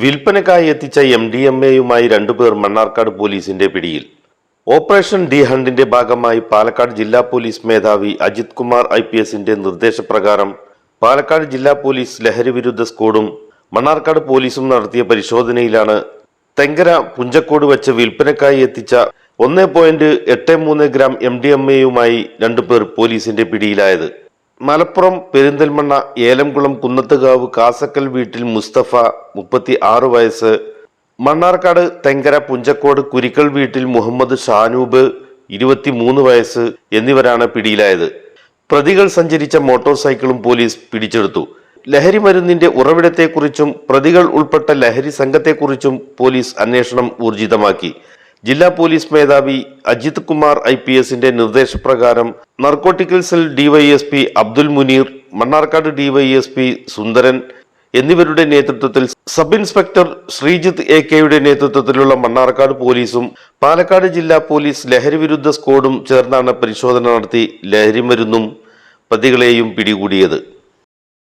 വിൽപ്പനക്കായി എത്തിച്ച M D M എയുമായി രണ്ടുപേർ മണ്ണാർക്കാട് പോലീസിന്റെ പിടിയിൽ. ഓപ്പറേഷൻ ഡി ഹണ്ടിന്റെ ഭാഗമായി പാലക്കാട് ജില്ലാ പോലീസ് മേധാവി അജിത് കുമാർ ഐ പി എസിന്റെ നിർദ്ദേശപ്രകാരം പാലക്കാട് ജില്ലാ പോലീസ് ലഹരി വിരുദ്ധ സ്ക്വാഡും മണ്ണാർക്കാട് പോലീസും നടത്തിയ പരിശോധനയിലാണ് തെങ്കര പുഞ്ചക്കോട് വെച്ച് വിൽപ്പനക്കായി എത്തിച്ച ഒന്ന് പോയിന്റ് എട്ട് മൂന്ന് ഗ്രാം എം ഡി എം എയുമായി രണ്ടുപേർ പോലീസിന്റെ പിടിയിലായത്. മലപ്പുറം പെരിന്തൽമണ്ണ ഏലംകുളം കുന്നത്തുകാവ് കാസക്കൽ വീട്ടിൽ മുസ്തഫ മുപ്പത്തി ആറ് വയസ്സ്. മണ്ണാർക്കാട് തെങ്കര പുഞ്ചക്കോട് കുരിക്കൽ വീട്ടിൽ മുഹമ്മദ് ഷാനൂബ് ഇരുപത്തിമൂന്ന് വയസ്സ് എന്നിവരാണ് പിടിയിലായത്. പ്രതികൾ സഞ്ചരിച്ച മോട്ടോർ സൈക്കിളും പോലീസ് പിടിച്ചെടുത്തു. ലഹരി മരുന്നിന്റെ ഉറവിടത്തെക്കുറിച്ചും പ്രതികൾ ഉൾപ്പെട്ട ലഹരി സംഘത്തെക്കുറിച്ചും പോലീസ് അന്വേഷണം ഊർജിതമാക്കി. ജില്ലാ പോലീസ് മേധാവി അജിത് കുമാർ ഐ പി എസിന്റെ നിർദ്ദേശപ്രകാരം narcotic cell DySP Abdul Muneer Mannarkkad DySP Sundaran എന്നിവരുടെ നേതൃത്വത്തിൽ സബ് ഇൻസ്പെക്ടർ ശ്രീജിത്ത് എ കെയുടെ നേതൃത്വത്തിലുള്ള മണ്ണാർക്കാട് പോലീസും പാലക്കാട് ജില്ലാ പോലീസ് ലഹരി വിരുദ്ധ സ്ക്വാഡും ചേർന്നാണ് പരിശോധന നടത്തി ലഹരി മരുന്നും പ്രതികളെയും പിടികൂടിയത്.